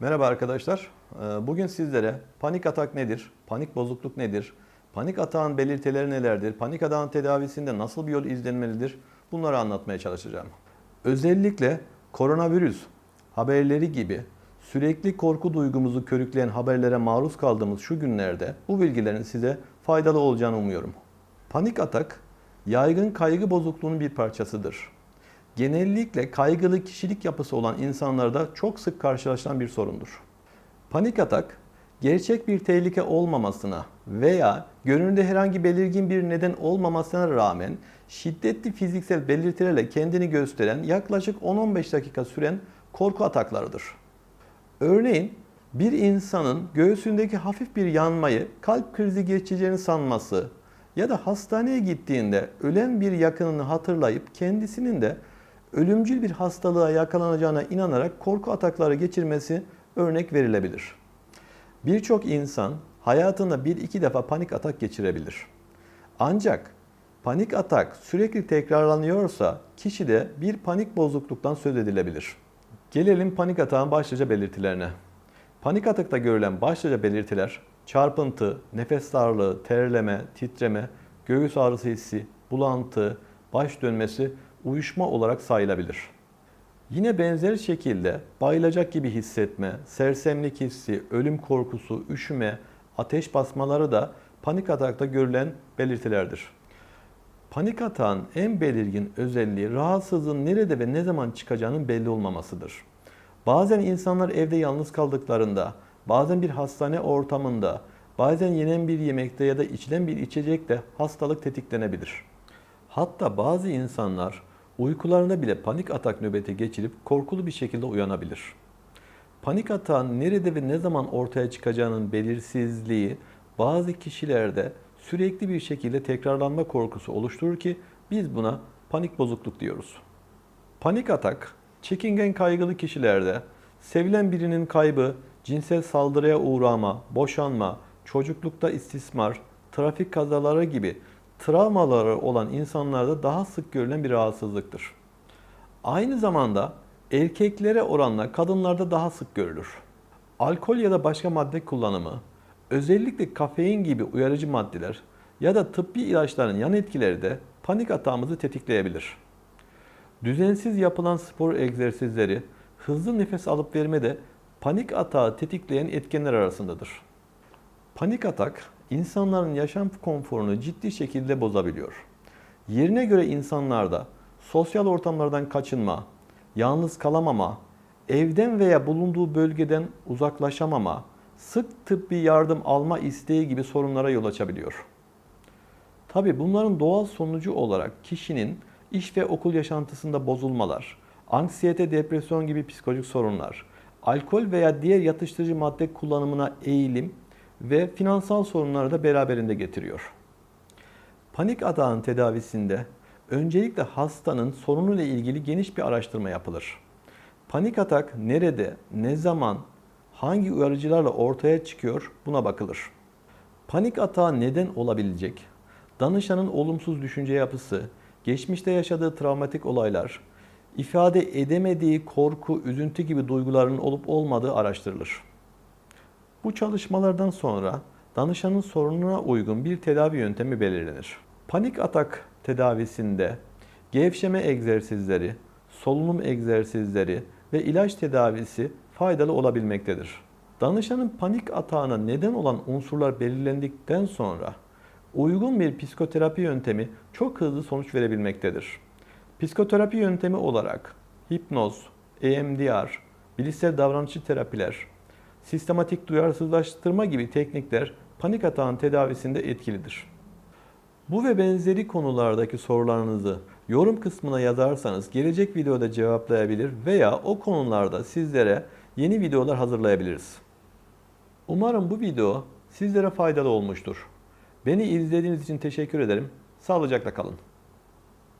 Merhaba arkadaşlar. Ee, Bugün sizlere panik atak nedir, panik bozukluk nedir, panik atağın belirtileri nelerdir, panik atağın tedavisinde nasıl bir yol izlenmelidir bunları anlatmaya çalışacağım. Özellikle koronavirüs haberleri gibi sürekli korku duygumuzu körükleyen haberlere maruz kaldığımız şu günlerde bu bilgilerin size faydalı olacağını umuyorum. Panik atak yaygın kaygı bozukluğunun bir parçasıdır genellikle kaygılı kişilik yapısı olan insanlarda çok sık karşılaşılan bir sorundur. Panik atak, gerçek bir tehlike olmamasına veya görünürde herhangi belirgin bir neden olmamasına rağmen şiddetli fiziksel belirtilerle kendini gösteren yaklaşık 10-15 dakika süren korku ataklarıdır. Örneğin bir insanın göğsündeki hafif bir yanmayı kalp krizi geçeceğini sanması ya da hastaneye gittiğinde ölen bir yakınını hatırlayıp kendisinin de ölümcül bir hastalığa yakalanacağına inanarak korku atakları geçirmesi örnek verilebilir. Birçok insan hayatında bir iki defa panik atak geçirebilir. Ancak panik atak sürekli tekrarlanıyorsa kişide bir panik bozukluktan söz edilebilir. Gelelim panik atağın başlıca belirtilerine. Panik atakta görülen başlıca belirtiler çarpıntı, nefes darlığı, terleme, titreme, göğüs ağrısı hissi, bulantı, baş dönmesi, uyuşma olarak sayılabilir. Yine benzer şekilde bayılacak gibi hissetme, sersemlik hissi, ölüm korkusu, üşüme, ateş basmaları da panik atakta görülen belirtilerdir. Panik atağın en belirgin özelliği rahatsızlığın nerede ve ne zaman çıkacağının belli olmamasıdır. Bazen insanlar evde yalnız kaldıklarında, bazen bir hastane ortamında, bazen yenen bir yemekte ya da içilen bir içecekte hastalık tetiklenebilir. Hatta bazı insanlar uykularında bile panik atak nöbeti geçirip korkulu bir şekilde uyanabilir. Panik atağın nerede ve ne zaman ortaya çıkacağının belirsizliği bazı kişilerde sürekli bir şekilde tekrarlanma korkusu oluşturur ki biz buna panik bozukluk diyoruz. Panik atak, çekingen kaygılı kişilerde sevilen birinin kaybı, cinsel saldırıya uğrama, boşanma, çocuklukta istismar, trafik kazaları gibi travmaları olan insanlarda daha sık görülen bir rahatsızlıktır. Aynı zamanda erkeklere oranla kadınlarda daha sık görülür. Alkol ya da başka madde kullanımı, özellikle kafein gibi uyarıcı maddeler ya da tıbbi ilaçların yan etkileri de panik atağımızı tetikleyebilir. Düzensiz yapılan spor egzersizleri, hızlı nefes alıp verme de panik atağı tetikleyen etkenler arasındadır. Panik atak insanların yaşam konforunu ciddi şekilde bozabiliyor. Yerine göre insanlarda sosyal ortamlardan kaçınma, yalnız kalamama, evden veya bulunduğu bölgeden uzaklaşamama, sık tıbbi yardım alma isteği gibi sorunlara yol açabiliyor. Tabi bunların doğal sonucu olarak kişinin iş ve okul yaşantısında bozulmalar, anksiyete, depresyon gibi psikolojik sorunlar, alkol veya diğer yatıştırıcı madde kullanımına eğilim ve finansal sorunları da beraberinde getiriyor. Panik atağın tedavisinde öncelikle hastanın sorunuyla ilgili geniş bir araştırma yapılır. Panik atak nerede, ne zaman, hangi uyarıcılarla ortaya çıkıyor buna bakılır. Panik atağa neden olabilecek? Danışanın olumsuz düşünce yapısı, geçmişte yaşadığı travmatik olaylar, ifade edemediği korku, üzüntü gibi duyguların olup olmadığı araştırılır. Bu çalışmalardan sonra danışanın sorununa uygun bir tedavi yöntemi belirlenir. Panik atak tedavisinde gevşeme egzersizleri, solunum egzersizleri ve ilaç tedavisi faydalı olabilmektedir. Danışanın panik atağına neden olan unsurlar belirlendikten sonra uygun bir psikoterapi yöntemi çok hızlı sonuç verebilmektedir. Psikoterapi yöntemi olarak hipnoz, EMDR, bilişsel davranışçı terapiler, sistematik duyarsızlaştırma gibi teknikler panik atağın tedavisinde etkilidir. Bu ve benzeri konulardaki sorularınızı yorum kısmına yazarsanız gelecek videoda cevaplayabilir veya o konularda sizlere yeni videolar hazırlayabiliriz. Umarım bu video sizlere faydalı olmuştur. Beni izlediğiniz için teşekkür ederim. Sağlıcakla kalın.